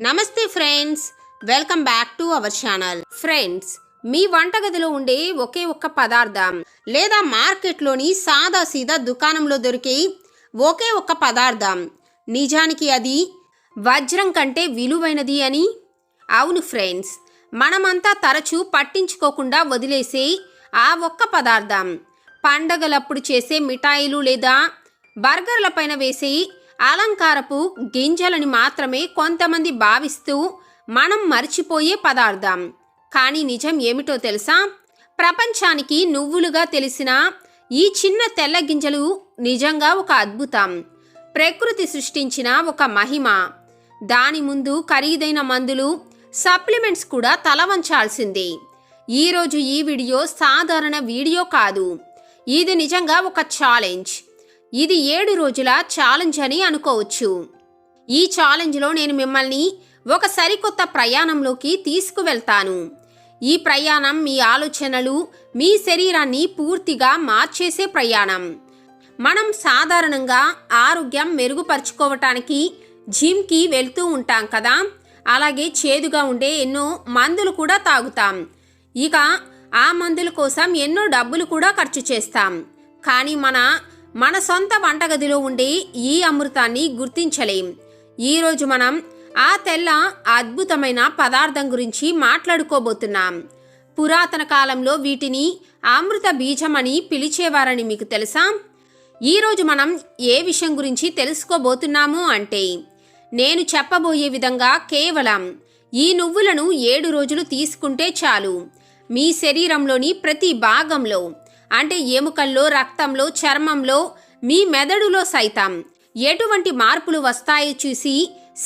నమస్తే friends welcome back to our channel. Friends మీ వంటగదిలో ఉండే ఒకే ఒక్క పదార్థం లేదా మార్కెట్లోని సాదా సీదా దుకాణంలో దొరికే ఒకే ఒక్క పదార్థం. నిజానికి అది వజ్రం కంటే విలువైనది అని? అవును ఫ్రెండ్స్ మనమంతా తరచూ పట్టించుకోకుండా వదిలేసే ఆ ఒక్క పదార్థం. పండగలప్పుడు చేసే మిఠాయిలు లేదా బర్గర్ల పైన వేసే అలంకారపు గింజలని మాత్రమే కొంతమంది భావిస్తూ మనం మర్చిపోయే పదార్థం. కానీ నిజం ఏమిటో తెలుసా? ప్రపంచానికి నువ్వులుగా తెలిసిన ఈ చిన్న తెల్ల గింజలు నిజంగా ఒక అద్భుతం. ప్రకృతి సృష్టించిన ఒక మహిమ. దాని ముందు ఖరీదైన మందులు సప్లిమెంట్స్ కూడా తల వంచాల్సిందే. ఈరోజు ఈ వీడియో సాధారణ వీడియో కాదు. ఇది నిజంగా ఒక ఛాలెంజ్. ఇది ఏడు రోజుల ఛాలెంజ్ అని అనుకోవచ్చు. ఈ ఛాలెంజ్లో నేను మిమ్మల్ని ఒక సరికొత్త ప్రయాణంలోకి తీసుకువెళ్తాను. ఈ ప్రయాణం మీ ఆలోచనలు మీ శరీరాన్ని పూర్తిగా మార్చేసే ప్రయాణం. మనం సాధారణంగా ఆరోగ్యం మెరుగుపరుచుకోవటానికి జిమ్కి వెళ్తూ ఉంటాం కదా? అలాగే చేదుగా ఉండే ఎన్నో మందులు కూడా తాగుతాం. ఇక ఆ మందుల కోసం ఎన్నో డబ్బులు కూడా ఖర్చు చేస్తాం. కానీ మన మన సొంత వంటగదిలో ఉండే ఈ అమృతాన్ని గుర్తించలేం. ఈరోజు మనం ఆ తెల్ల అద్భుతమైన పదార్థం గురించి మాట్లాడుకోబోతున్నాం. పురాతన కాలంలో వీటిని అమృత బీజం అని పిలిచేవారని మీకు తెలుసా? ఈరోజు మనం ఏ విషయం గురించి తెలుసుకోబోతున్నాము అంటే నేను చెప్పబోయే విధంగా కేవలం ఈ నువ్వులను ఏడు రోజులు తీసుకుంటే చాలు. మీ శరీరంలోని ప్రతి భాగంలో అంటే ఎముకల్లో రక్తంలో చర్మంలో మీ మెదడులో సైతం. ఎటువంటి మార్పులు వస్తాయో చూసి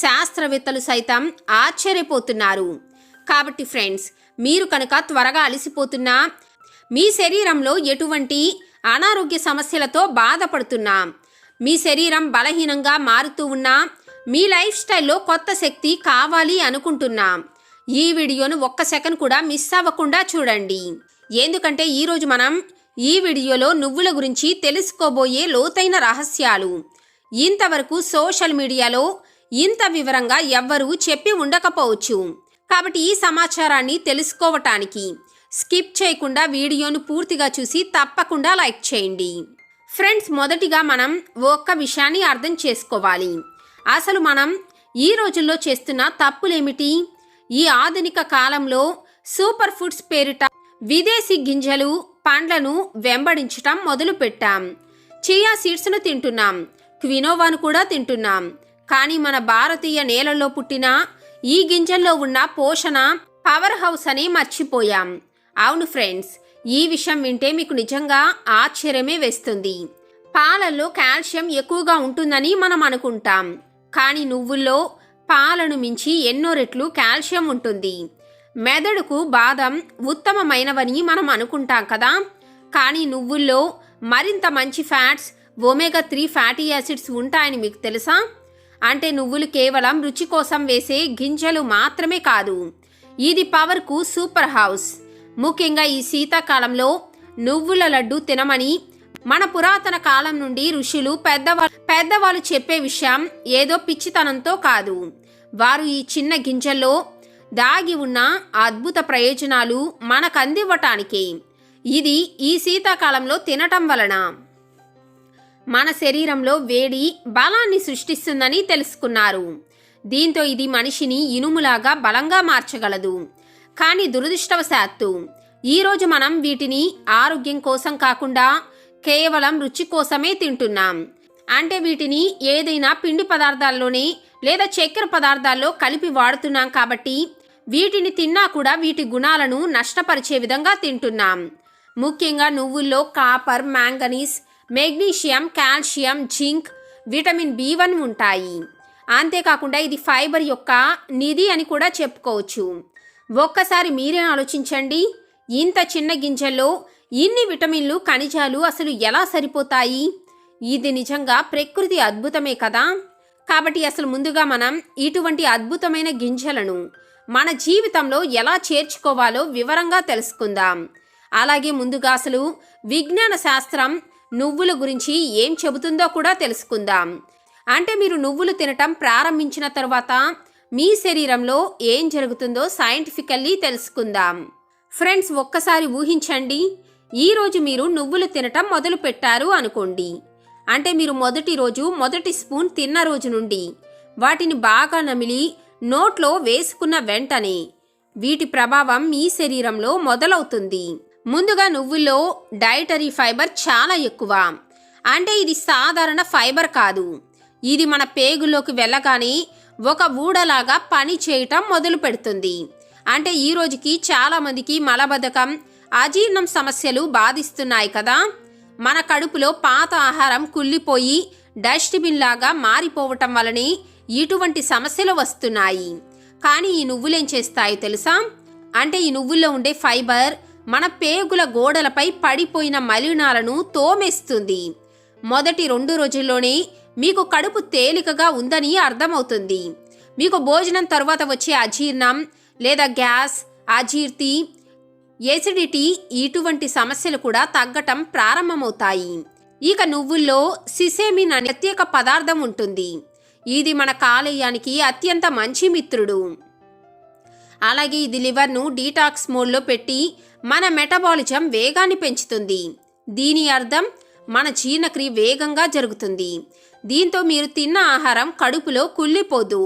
శాస్త్రవేత్తలు సైతం ఆశ్చర్యపోతున్నారు. కాబట్టి ఫ్రెండ్స్ మీరు కనుక త్వరగా అలసిపోతున్నా మీ శరీరంలో ఎటువంటి అనారోగ్య సమస్యలతో బాధపడుతున్నా మీ శరీరం బలహీనంగా మారుతూ ఉన్నా మీ లైఫ్ స్టైల్లో కొత్త శక్తి కావాలి అనుకుంటున్నా ఈ వీడియోను ఒక్క సెకండ్ కూడా మిస్ అవ్వకుండా చూడండి. ఎందుకంటే ఈరోజు మనం ఈ వీడియోలో నువ్వుల గురించి తెలుసుకోబోయే లోతైన రహస్యాలు. ఇంతవరకు సోషల్ మీడియాలో ఇంత వివరంగా ఎవ్వరూ చెప్పి ఉండకపోవచ్చు. కాబట్టి ఈ సమాచారాన్ని తెలుసుకోవటానికి స్కిప్ చేయకుండా వీడియోను పూర్తిగా చూసి తప్పకుండా లైక్ చేయండి. ఫ్రెండ్స్ మొదటిగా మనం ఒక్క విషయాన్ని అర్థం చేసుకోవాలి. అసలు మనం ఈ రోజుల్లో చేస్తున్న తప్పులేమిటి? ఈ ఆధునిక కాలంలో సూపర్ ఫుడ్స్ పేరిట విదేశీ గింజలు పండ్లను వెంబడించటం మొదలుపెట్టాం. చియా సీడ్స్ను తింటున్నాం. క్వినోవాను కూడా తింటున్నాం. కానీ మన భారతీయ నేలల్లో పుట్టిన ఈ గింజల్లో ఉన్న పోషణ పవర్ హౌస్ అని మర్చిపోయాం. అవును ఫ్రెండ్స్ ఈ విషయం వింటే మీకు నిజంగా ఆశ్చర్యమే వేస్తుంది. పాలల్లో కాల్షియం ఎక్కువగా ఉంటుందని మనం అనుకుంటాం. కానీ నువ్వుల్లో పాలను మించి ఎన్నో రెట్లు కాల్షియం ఉంటుంది. మెదడుకు బాదం ఉత్తమమైనవని మనం అనుకుంటాం కదా. కానీ నువ్వుల్లో మరింత మంచి fats omega three fatty acids ఉంటాయని మీకు తెలుసా? అంటే నువ్వులు కేవలం రుచి కోసం వేసే గింజలు మాత్రమే కాదు. ఇది పవర్కు సూపర్ హౌస్. ముఖ్యంగా ఈ శీతాకాలంలో నువ్వుల లడ్డు తినమని మన పురాతన కాలం నుండి ఋషులు పెద్దవాళ్ళు పెద్దవాళ్ళు చెప్పే విషయం ఏదో పిచ్చితనంతో కాదు. వారు ఈ చిన్న గింజల్లో దాగి ఉన్న అద్భుత ప్రయోజనాలు మనకందివ్వటానికే. ఇది ఈ శీతాకాలంలో తినటం వలన. మన శరీరంలో వేడి బలాన్ని సృష్టిస్తుందని తెలుసుకున్నారు. దీంతో ఇది మనిషిని ఇనుములాగా బలంగా మార్చగలదు. కానీ దురదృష్టవశాత్తు ఈరోజు మనం వీటిని ఆరోగ్యం కోసం కాకుండా కేవలం రుచి కోసమే తింటున్నాం. అంటే వీటిని ఏదైనా పిండి పదార్థాల్లోనే లేదా చక్కెర పదార్థాల్లో కలిపి వాడుతున్నాం కాబట్టి వీటిని తిన్నా కూడా వీటి గుణాలను నష్టపరిచే విధంగా తింటున్నాం. ముఖ్యంగా నువ్వుల్లో copper manganese magnesium calcium zinc vitamin B one ఉంటాయి. అంతేకాకుండా ఇది ఫైబర్ యొక్క నిధి అని కూడా చెప్పుకోవచ్చు. ఒక్కసారి మీరే ఆలోచించండి ఇంత చిన్న గింజల్లో ఇన్ని విటమిన్లు ఖనిజాలు అసలు ఎలా సరిపోతాయి? ఇది నిజంగా ప్రకృతి అద్భుతమే కదా? కాబట్టి అసలు ముందుగా మనం ఇటువంటి అద్భుతమైన గింజలను మన జీవితంలో ఎలా చేర్చుకోవాలో వివరంగా తెలుసుకుందాం. అలాగే ముందుగా అసలు విజ్ఞాన శాస్త్రం నువ్వుల గురించి ఏం చెబుతుందో కూడా తెలుసుకుందాం. అంటే మీరు నువ్వులు తినటం ప్రారంభించిన తర్వాత మీ శరీరంలో ఏం జరుగుతుందో సైంటిఫికల్లీ తెలుసుకుందాం. ఫ్రెండ్స్ ఒక్కసారి ఊహించండి. ఈరోజు మీరు నువ్వులు తినటం మొదలు పెట్టారు అనుకోండి. అంటే మీరు మొదటి రోజు మొదటి స్పూన్ తిన్న రోజు నుండి వాటిని బాగా నమిలి నోట్లో వేసుకున్న వెంటనే వీటి ప్రభావం మీ శరీరంలో మొదలవుతుంది. ముందుగా నువ్వుల్లో డైటరీ ఫైబర్ చాలా ఎక్కువ. అంటే ఇది సాధారణ ఫైబర్ కాదు. ఇది మన పేగుల్లోకి వెళ్ళగానే ఒక ఊడలాగా పని చేయటం మొదలు పెడుతుంది. అంటే ఈ రోజుకి చాలామందికి మలబద్ధకం అజీర్ణం సమస్యలు బాధిస్తున్నాయి కదా. మన కడుపులో పాత ఆహారం కుళ్ళిపోయి డస్ట్బిన్ లాగా మారిపోవటం వలనే ఇటువంటి సమస్యలు వస్తున్నాయి. కానీ ఈ నువ్వులేం చేస్తాయో తెలుసా? అంటే ఈ నువ్వుల్లో ఉండే ఫైబర్ మన పేగుల గోడలపై పడిపోయిన మలినాలను తోమేస్తుంది. మొదటి రెండు రోజుల్లోనే మీకు కడుపు తేలికగా ఉందని అర్థమవుతుంది. మీకు భోజనం తర్వాత వచ్చే అజీర్ణం లేదా గ్యాస్ అజీర్తి ఎసిడిటీ ఇటువంటి సమస్యలు కూడా తగ్గటం ప్రారంభమవుతాయి. ఇక నువ్వుల్లో సిసేమిన్ అనే ప్రత్యేక పదార్థం ఉంటుంది. ఇది మన కాలేయానికి అత్యంత మంచి మిత్రుడు. అలాగే ఇది లివర్ను డీటాక్స్ మోడ్లో పెట్టి మన మెటబాలిజం వేగాన్ని పెంచుతుంది. దీని అర్థం మన జీర్ణక్రియ వేగంగా జరుగుతుంది. దీంతో మీరు తిన్న ఆహారం కడుపులో కుళ్ళిపోదు.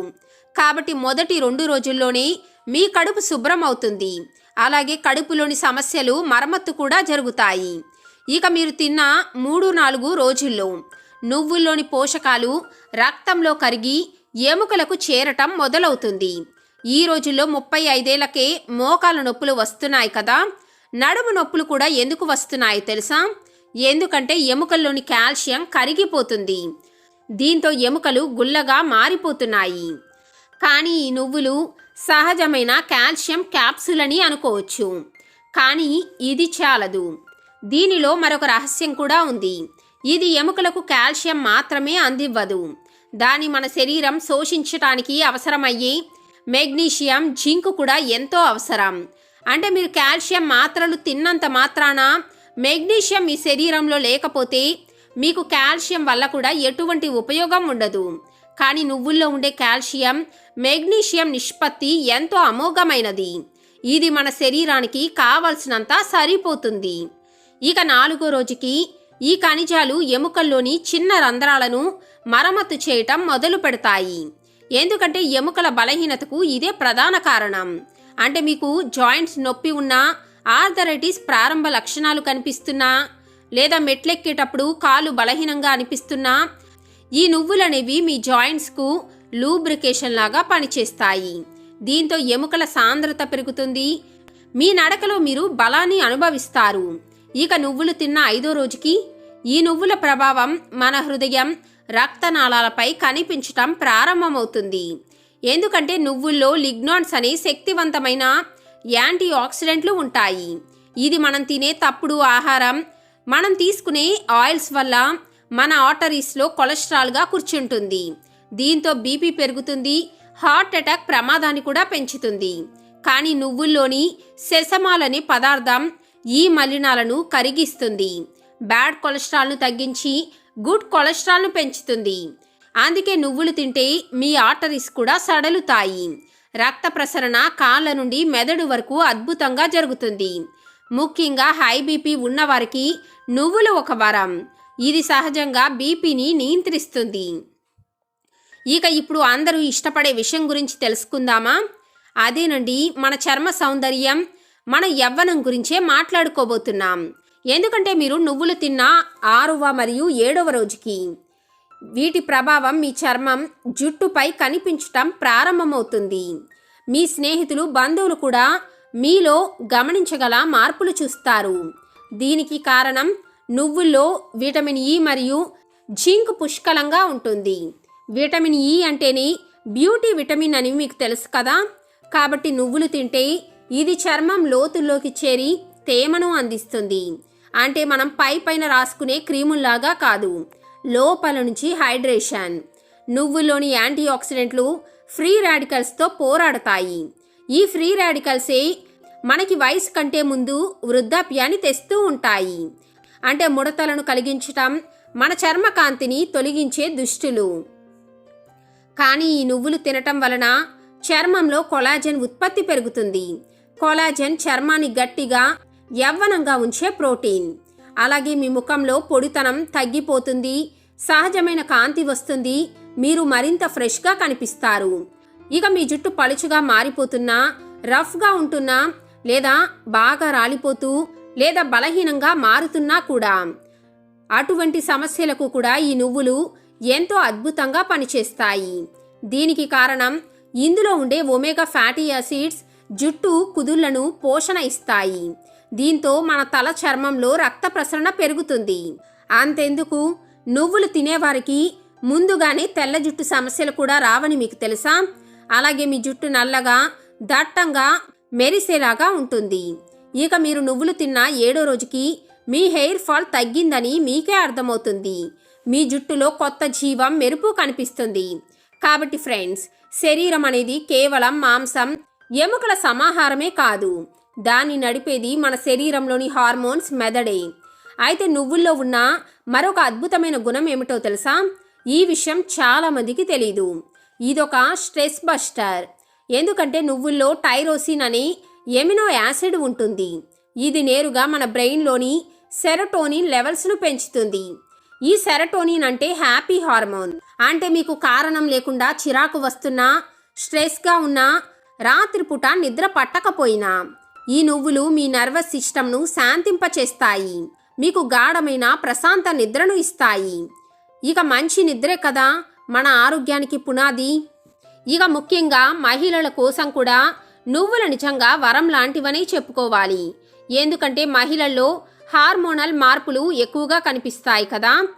కాబట్టి మొదటి రెండు రోజుల్లోనే మీ కడుపు శుభ్రం అవుతుంది అలాగే కడుపులోని సమస్యలు మరమ్మత్తు కూడా జరుగుతాయి. ఇక మీరు తిన్న మూడు నాలుగు రోజుల్లో నువ్వుల్లోని పోషకాలు రక్తంలో కరిగి ఎముకలకు చేరటం మొదలవుతుంది. ఈ రోజుల్లో ముప్పై ఐదేళ్ళకే మోకాల నొప్పులు వస్తున్నాయి కదా. నడుము నొప్పులు కూడా ఎందుకు వస్తున్నాయి తెలుసా? ఎందుకంటే ఎముకల్లోని కాల్షియం కరిగిపోతుంది. దీంతో ఎముకలు గుల్లగా మారిపోతున్నాయి. కానీ ఈ నువ్వులు సహజమైన కాల్షియం క్యాప్సుల్ అని అనుకోవచ్చు. కానీ ఇది చాలదు. దీనిలో మరొక రహస్యం కూడా ఉంది. ఇది ఎముకలకు కాల్షియం మాత్రమే అందివ్వదు. దాని మన శరీరం శోషించటానికి అవసరమయ్యే మెగ్నీషియం జింక్ కూడా ఎంతో అవసరం. అంటే మీరు కాల్షియం మాత్రలు తిన్నంత మాత్రాన మెగ్నీషియం మీ శరీరంలో లేకపోతే మీకు కాల్షియం వల్ల కూడా ఎటువంటి ఉపయోగం ఉండదు. కానీ నువ్వుల్లో ఉండే కాల్షియం మెగ్నీషియం నిష్పత్తి ఎంతో అమోఘమైనది. ఇది మన శరీరానికి కావలసినంత సరిపోతుంది. ఇక నాలుగో రోజుకి ఈ ఖనిజాలు ఎముకల్లోని చిన్న రంధ్రాలను మరమ్మతు చేయటం మొదలు పెడతాయి. ఎందుకంటే ఎముకల బలహీనతకు ఇదే ప్రధాన కారణం. అంటే మీకు జాయింట్స్ నొప్పి ఉన్నా ఆర్థరైటిస్ ప్రారంభ లక్షణాలు కనిపిస్తున్నా లేదా మెట్లెక్కేటప్పుడు కాలు బలహీనంగా అనిపిస్తున్నా ఈ నువ్వులనేవి మీ జాయింట్స్కు లూబ్రికేషన్ లాగా పనిచేస్తాయి. దీంతో ఎముకల సాంద్రత పెరుగుతుంది. మీ నడకలో మీరు బలాన్ని అనుభవిస్తారు. ఇక నువ్వులు తిన్న ఐదో రోజుకి ఈ నువ్వుల ప్రభావం మన హృదయం రక్తనాళాలపై కనిపించటం ప్రారంభమవుతుంది. ఎందుకంటే నువ్వుల్లో లిగ్నాన్స్ అనే శక్తివంతమైన యాంటీ ఆక్సిడెంట్లు ఉంటాయి. ఇది మనం తినే తప్పుడు ఆహారం మనం తీసుకునే ఆయిల్స్ వల్ల మన ఆర్టరీస్లో కొలెస్ట్రాల్గా కూర్చుంటుంది. దీంతో బీపీ పెరుగుతుంది హార్ట్ అటాక్ ప్రమాదాన్ని కూడా పెంచుతుంది. కానీ నువ్వుల్లోని సెసమాల్ అనే పదార్థం ఈ మలినాలను కరిగిస్తుంది. బ్యాడ్ కొలెస్ట్రాల్ను తగ్గించి గుడ్ కొలెస్ట్రాల్ను పెంచుతుంది. అందుకే నువ్వులు తింటే మీ ఆర్టరీస్ కూడా సడలుతాయి. రక్త ప్రసరణ కాళ్ళ నుండి మెదడు వరకు అద్భుతంగా జరుగుతుంది. ముఖ్యంగా హై బీపీ ఉన్నవారికి నువ్వులు ఒక వరం. ఇది సహజంగా బీపీని నియంత్రిస్తుంది. ఇక ఇప్పుడు అందరూ ఇష్టపడే విషయం గురించి తెలుసుకుందామా? అదేనండి మన చర్మ సౌందర్యం మన యవ్వనం గురించే మాట్లాడుకోబోతున్నాం. ఎందుకంటే మీరు నువ్వులు తిన్న ఆరవ మరియు ఏడవ రోజుకి వీటి ప్రభావం మీ చర్మం జుట్టుపై కనిపించటం ప్రారంభమవుతుంది. మీ స్నేహితులు బంధువులు కూడా మీలో గమనించగల మార్పులు చూస్తారు. దీనికి కారణం నువ్వుల్లో విటమిన్ ఈ మరియు జింక్ పుష్కలంగా ఉంటుంది. విటమిన్ ఈ అంటేనే బ్యూటీ విటమిన్ అని మీకు తెలుసు కదా? కాబట్టి నువ్వులు తింటే ఇది చర్మం లోతుల్లోకి చేరి తేమను అందిస్తుంది. అంటే మనం పై పైన రాసుకునే క్రీముల్లాగా కాదు. లోపల నుంచి హైడ్రేషన్. నువ్వుల్లోని యాంటీ ఆక్సిడెంట్లు ఫ్రీ రాడికల్స్తో పోరాడతాయి. ఈ ఫ్రీ రాడికల్సే మనకి వయసు కంటే ముందు వృద్ధాప్యాన్ని తెస్తూ ఉంటాయి. అంటే ముడతలను కలిగించటం మన చర్మ కాంతిని తొలగించే దుష్టులు. కానీ ఈ నువ్వులు తినటం వలన చర్మంలో కొలాజన్ ఉత్పత్తి పెరుగుతుంది. కొలాజన్ చర్మాన్ని గట్టిగా యవ్వనంగా ఉంచే ప్రోటీన్. అలాగే మీ ముఖంలో పొడితనం తగ్గిపోతుంది సహజమైన కాంతి వస్తుంది మీరు మరింత ఫ్రెష్గా కనిపిస్తారు. ఇక మీ జుట్టు పలుచుగా మారిపోతున్నా రఫ్గా ఉంటున్నా లేదా బాగా రాలిపోతూ లేదా బలహీనంగా మారుతున్నా కూడా. అటువంటి సమస్యలకు కూడా ఈ నువ్వులు ఎంతో అద్భుతంగా పనిచేస్తాయి. దీనికి కారణం ఇందులో ఉండే ఒమేగా ఫ్యాటీ యాసిడ్స్ జుట్టు కుదుళ్ళను పోషణ ఇస్తాయి. దీంతో మన తల చర్మంలో రక్త ప్రసరణ పెరుగుతుంది. అంతెందుకు? నువ్వులు తినేవారికి ముందుగానే తెల్ల జుట్టు సమస్యలు కూడా రావని మీకు తెలుసా? అలాగే మీ జుట్టు నల్లగా దట్టంగా మెరిసేలాగా ఉంటుంది. ఇక మీరు నువ్వులు తిన్న ఏడో రోజుకి మీ హెయిర్ ఫాల్ తగ్గిందని మీకే అర్థమవుతుంది. మీ జుట్టులో కొత్త జీవం మెరుపు కనిపిస్తుంది. కాబట్టి ఫ్రెండ్స్ శరీరం అనేది కేవలం మాంసం ఎముకల సమాహారమే కాదు. దాన్ని నడిపేది మన శరీరంలోని హార్మోన్స్ మెదడే. అయితే నువ్వుల్లో ఉన్న మరొక అద్భుతమైన గుణం ఏమిటో తెలుసా? ఈ విషయం చాలామందికి తెలీదు. ఇదొక స్ట్రెస్ బస్టర్. ఎందుకంటే నువ్వుల్లో టైరోసిన్ అనే ఎమినో యాసిడ్ ఉంటుంది. ఇది నేరుగా మన బ్రెయిన్లోని సెరటోనిన్ లెవెల్స్ను పెంచుతుంది. ఈ సెరటోనిన్ అంటే హ్యాపీ హార్మోన్. అంటే మీకు కారణం లేకుండా చిరాకు వస్తున్నా స్ట్రెస్గా ఉన్నా రాత్రిపూట నిద్ర పట్టకపోయినా. ఈ నువ్వులు మీ నర్వస్ సిస్టమ్ను శాంతింపచేస్తాయి. మీకు గాఢమైన ప్రశాంత నిద్రను ఇస్తాయి. ఇక మంచి నిద్రే కదా మన ఆరోగ్యానికి పునాది. ఇక ముఖ్యంగా మహిళల కోసం కూడా నువ్వులు నిజంగా వరం లాంటివని చెప్పుకోవాలి. ఎందుకంటే మహిళల్లో హార్మోనల్ మార్పులు ఎక్కువగా కనిపిస్తాయి కదా.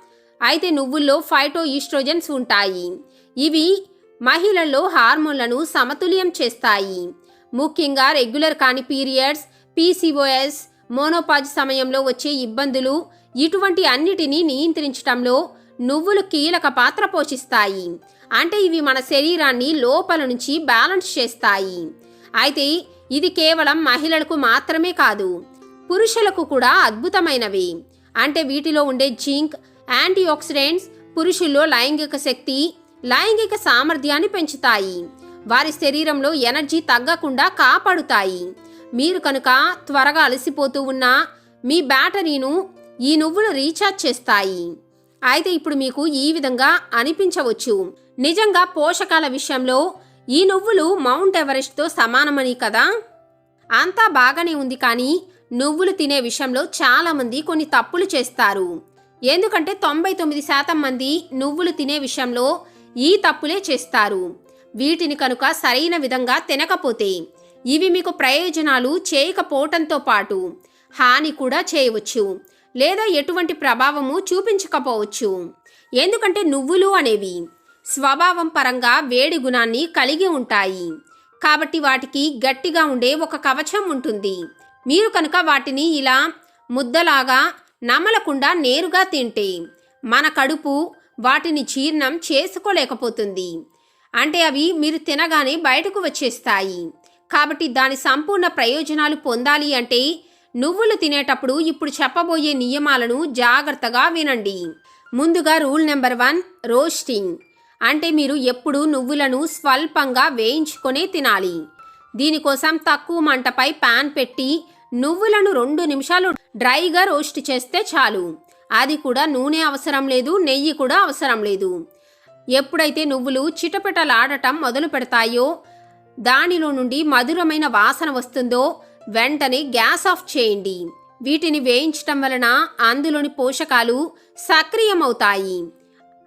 అయితే నువ్వుల్లో ఫైటో ఈస్ట్రోజన్స్ ఉంటాయి. ఇవి మహిళల్లో హార్మోన్లను సమతుల్యం చేస్తాయి. ముఖ్యంగా రెగ్యులర్ కాని పీరియడ్స్ పీసీఓఎస్ మోనోపాజ్ సమయంలో వచ్చే ఇబ్బందులు ఇటువంటి అన్నిటినీ నియంత్రించడంలో నువ్వులు కీలక పాత్ర పోషిస్తాయి. అంటే ఇవి మన శరీరాన్ని లోపల నుంచి బ్యాలెన్స్ చేస్తాయి. అయితే ఇది కేవలం మహిళలకు మాత్రమే కాదు పురుషులకు కూడా అద్భుతమైనవి. అంటే వీటిలో ఉండే జింక్ యాంటీ ఆక్సిడెంట్స్ పురుషుల్లో లైంగిక శక్తి లైంగిక సామర్థ్యాన్ని పెంచుతాయి. వారి శరీరంలో ఎనర్జీ తగ్గకుండా కాపాడుతాయి. మీరు కనుక త్వరగా అలసిపోతూ ఉన్నా మీ బ్యాటరీను ఈ నువ్వులు రీఛార్జ్ చేస్తాయి. అయితే ఇప్పుడు మీకు ఈ విధంగా అనిపించవచ్చు. నిజంగా పోషకాల విషయంలో ఈ నువ్వులు మౌంట్ ఎవరెస్ట్తో సమానమని కదా? అంతా బాగానే ఉంది కానీ నువ్వులు తినే విషయంలో చాలామంది కొన్ని తప్పులు చేస్తారు. ఎందుకంటే తొంభై తొమ్మిది శాతం మంది నువ్వులు తినే విషయంలో ఈ తప్పులే చేస్తారు. వీటిని కనుక సరైన విధంగా తినకపోతే ఇవి మీకు ప్రయోజనాలు చేయకపోవటంతో పాటు హాని కూడా చేయవచ్చు లేదా ఎటువంటి ప్రభావము చూపించకపోవచ్చు. ఎందుకంటే నువ్వులు అనేవి స్వభావం పరంగా వేడి గుణాన్ని కలిగి ఉంటాయి. కాబట్టి వాటికి గట్టిగా ఉండే ఒక కవచం ఉంటుంది. మీరు కనుక వాటిని ఇలా ముద్దలాగా నమలకుండా నేరుగా తింటే మన కడుపు వాటిని జీర్ణం చేసుకోలేకపోతుంది. అంటే అవి మీరు తినగానే బయటకు వచ్చేస్తాయి. కాబట్టి దాని సంపూర్ణ ప్రయోజనాలు పొందాలి అంటే నువ్వులు తినేటప్పుడు ఇప్పుడు చెప్పబోయే నియమాలను జాగ్రత్తగా వినండి. ముందుగా రూల్ నెంబర్ వన్ రోస్టింగ్. అంటే మీరు ఎప్పుడు నువ్వులను స్వల్పంగా వేయించుకొనే తినాలి. దీనికోసం తక్కువ మంటపై పాన్ పెట్టి నువ్వులను రెండు నిమిషాలు డ్రైగా రోస్ట్ చేస్తే చాలు. అది కూడా నూనె అవసరం లేదు నెయ్యి కూడా అవసరం లేదు. ఎప్పుడైతే నువ్వులు చిటపిటలాడటం మొదలు పెడతాయో దానిలో నుండి మధురమైన వాసన వస్తుందో వెంటనే గ్యాస్ ఆఫ్ చేయండి. వీటిని వేయించటం వలన అందులోని పోషకాలు సక్రియంవుతాయి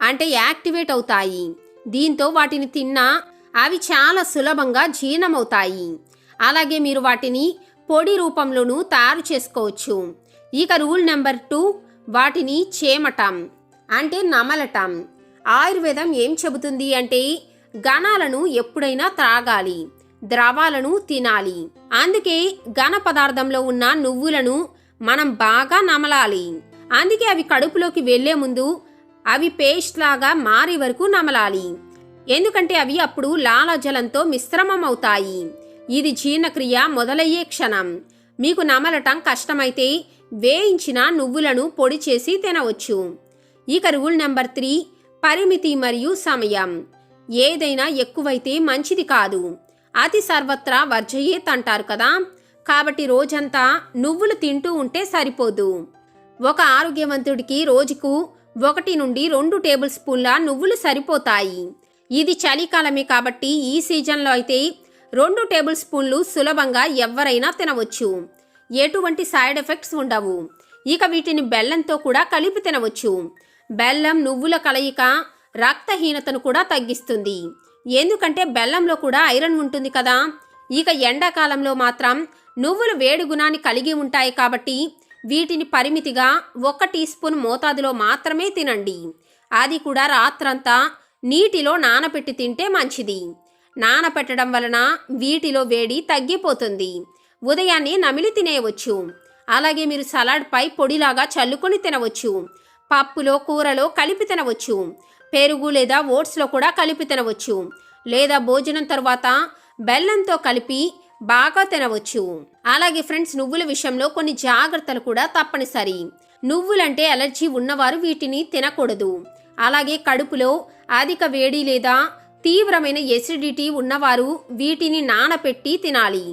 అంటే యాక్టివేట్ అవుతాయి. దీంతో వాటిని తిన్నా అవి చాలా సులభంగా జీర్ణమవుతాయి. అలాగే మీరు వాటిని పొడి రూపంలోనూ తయారు చేసుకోవచ్చు. ఇక రూల్ నెంబర్ టూ వాటిని చేమటం అంటే నమలటం. ఆయుర్వేదం ఏం చెబుతుంది అంటే ఘనాలను ఎప్పుడైనా త్రాగాలి ద్రవాలను తినాలి. అందుకే ఘన పదార్థంలో ఉన్న నువ్వులను మనం బాగా నమలాలి. అందుకే అవి కడుపులోకి వెళ్ళే ముందు అవి పేస్ట్ లాగా మారే వరకు నమలాలి. ఎందుకంటే అవి అప్పుడు లాలజలంతో మిశ్రమం అవుతాయి ఇది జీర్ణక్రియ మొదలయ్యే క్షణం. మీకు నమలటం కష్టమైతే వేయించిన నువ్వులను పొడి చేసి తినవచ్చు. ఇక రూల్ నెంబర్ త్రీ పరిమితి మరియు సమయం. ఏదైనా ఎక్కువైతే మంచిది కాదు. అతి సర్వత్రా వర్జయేత్ అంటారు కదా. కాబట్టి రోజంతా నువ్వులు తింటూ ఉంటే సరిపోదు. ఒక ఆరోగ్యవంతుడికి రోజుకు ఒకటి నుండి రెండు టేబుల్ స్పూన్ల నువ్వులు సరిపోతాయి. ఇది చలికాలమే కాబట్టి ఈ సీజన్లో అయితే రెండు టేబుల్ స్పూన్లు సులభంగా ఎవరైనా తినవచ్చు. ఎటువంటి సైడ్ ఎఫెక్ట్స్ ఉండవు. ఇక వీటిని బెల్లంతో కూడా కలిపి తినవచ్చు. బెల్లం నువ్వుల కలయిక రక్తహీనతను కూడా తగ్గిస్తుంది. ఎందుకంటే బెల్లంలో కూడా ఐరన్ ఉంటుంది కదా. ఇక ఎండాకాలంలో మాత్రం నువ్వులు వేడి గుణాన్ని కలిగి ఉంటాయి కాబట్టి వీటిని పరిమితిగా ఒక టీ స్పూన్ మోతాదులో మాత్రమే తినండి. అది కూడా రాత్రంతా నీటిలో నానబెట్టి తింటే మంచిది. నానపెట్టడం వలన వీటిలో వేడి తగ్గిపోతుంది. ఉదయాన్నే నమిలి తినేయవచ్చు. అలాగే మీరు సలాడ్పై పొడిలాగా చల్లుకొని తినవచ్చు. పప్పులో కూరలో కలిపి తినవచ్చు. పెరుగు లేదా ఓట్స్లో కూడా కలిపి తినవచ్చు. లేదా భోజనం తర్వాత బెల్లంతో కలిపి బాగా తినవచ్చు. అలాగే ఫ్రెండ్స్ నువ్వుల విషయంలో కొన్ని జాగ్రత్తలు కూడా తప్పనిసరి. నువ్వులంటే అలర్జీ ఉన్నవారు వీటిని తినకూడదు. అలాగే కడుపులో అధిక వేడి లేదా తీవ్రమైన ఎసిడిటీ ఉన్నవారు వీటిని నానపెట్టి తినాలి.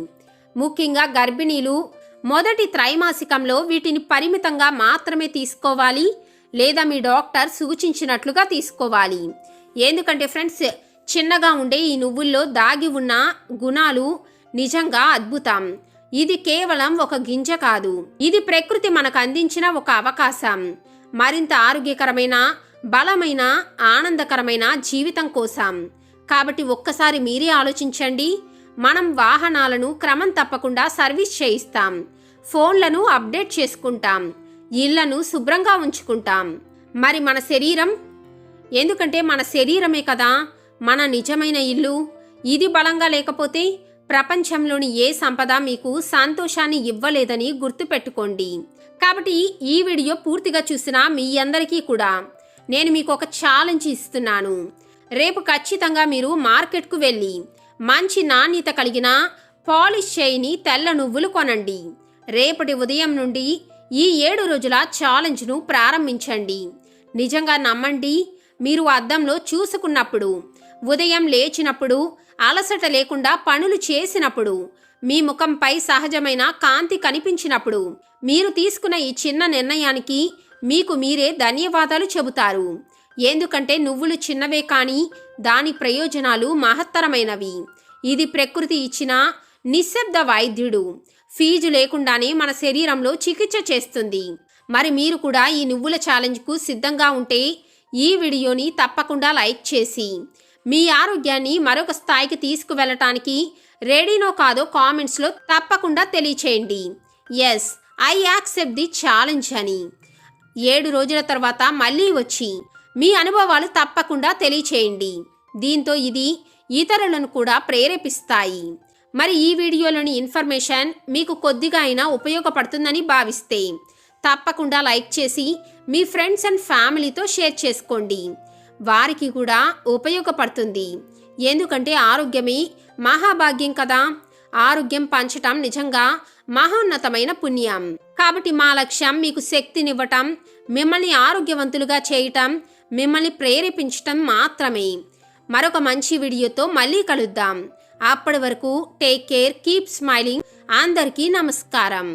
ముఖ్యంగా గర్భిణీలు మొదటి త్రైమాసికంలో వీటిని పరిమితంగా మాత్రమే తీసుకోవాలి. లేదా మీ డాక్టర్ సూచించినట్లుగా తీసుకోవాలి. ఎందుకంటే ఫ్రెండ్స్ చిన్నగా ఉండే ఈ నువ్వుల్లో దాగి ఉన్న గుణాలు నిజంగా అద్భుతం. ఇది కేవలం ఒక గింజ కాదు. ఇది ప్రకృతి మనకు అందించిన ఒక అవకాశం. మరింత ఆరోగ్యకరమైన బలమైన ఆనందకరమైన జీవితం కోసం. కాబట్టి ఒక్కసారి మీరే ఆలోచించండి. మనం వాహనాలను క్రమం తప్పకుండా సర్వీస్ చేయిస్తాం. ఫోన్లను అప్డేట్ చేసుకుంటాం. ఇళ్ళను శుభ్రంగా ఉంచుకుంటాం. మరి మన శరీరం? ఎందుకంటే మన శరీరమే కదా మన నిజమైన ఇల్లు. ఇది బలంగా లేకపోతే ప్రపంచంలోని ఏ సంపద మీకు సంతోషాన్ని ఇవ్వలేదని గుర్తుపెట్టుకోండి. కాబట్టి ఈ వీడియో పూర్తిగా చూసిన మీ అందరికీ కూడా నేను మీకు ఒక ఛాలెంజ్ ఇస్తున్నాను. రేపు ఖచ్చితంగా మీరు మార్కెట్కు వెళ్ళి మంచి నాణ్యత కలిగిన పాలిష్ చేయని తెల్ల నువ్వులు కొనండి. రేపటి ఉదయం నుండి ఈ ఏడు రోజుల ఛాలెంజ్ను ప్రారంభించండి. నిజంగా నమ్మండి మీరు అద్దంలో చూసుకున్నప్పుడు ఉదయం లేచినప్పుడు అలసట లేకుండా పనులు చేసినప్పుడు మీ ముఖంపై సహజమైన కాంతి కనిపించినప్పుడు మీరు తీసుకున్న ఈ చిన్న నిర్ణయానికి మీకు మీరే ధన్యవాదాలు చెబుతారు. ఎందుకంటే నువ్వులు చిన్నవే కానీ దాని ప్రయోజనాలు మహత్తరమైనవి. ఇది ప్రకృతి ఇచ్చిన నిశ్శబ్ద వైద్యుడు. ఫీజు లేకుండానే మన శరీరంలో చికిత్స చేస్తుంది. మరి మీరు కూడా ఈ నువ్వుల ఛాలెంజ్కు సిద్ధంగా ఉంటే ఈ వీడియోని తప్పకుండా లైక్ చేసి మీ ఆరోగ్యాన్ని మరొక స్థాయికి తీసుకువెళ్ళటానికి రెడీనో కాదో కామెంట్స్లో తప్పకుండా తెలియచేయండి. Yes I accept the challenge అని. ఏడు రోజుల తర్వాత మళ్ళీ వచ్చి మీ అనుభవాలు తప్పకుండా తెలియచేయండి. దీంతో ఇది ఇతరులను కూడా ప్రేరేపిస్తాయి. మరి ఈ వీడియోలోని ఇన్ఫర్మేషన్ మీకు కొద్దిగా అయినా ఉపయోగపడుతుందని భావిస్తే తప్పకుండా లైక్ చేసి మీ ఫ్రెండ్స్ అండ్ ఫ్యామిలీతో షేర్ చేసుకోండి. వారికి కూడా ఉపయోగపడుతుంది. ఎందుకంటే ఆరోగ్యమే మహాభాగ్యం కదా. ఆరోగ్యం పంచటం నిజంగా మహోన్నతమైన పుణ్యం. కాబట్టి మా లక్ష్యం మీకు శక్తినివ్వటం మిమ్మల్ని ఆరోగ్యవంతులుగా చేయటం మిమ్మల్ని ప్రేరేపించటం మాత్రమే. మరొక మంచి వీడియోతో మళ్ళీ కలుద్దాం. అప్పటి వరకు టేక్ కేర్ కీప్ స్మైలింగ్ అందరికీ నమస్కారం.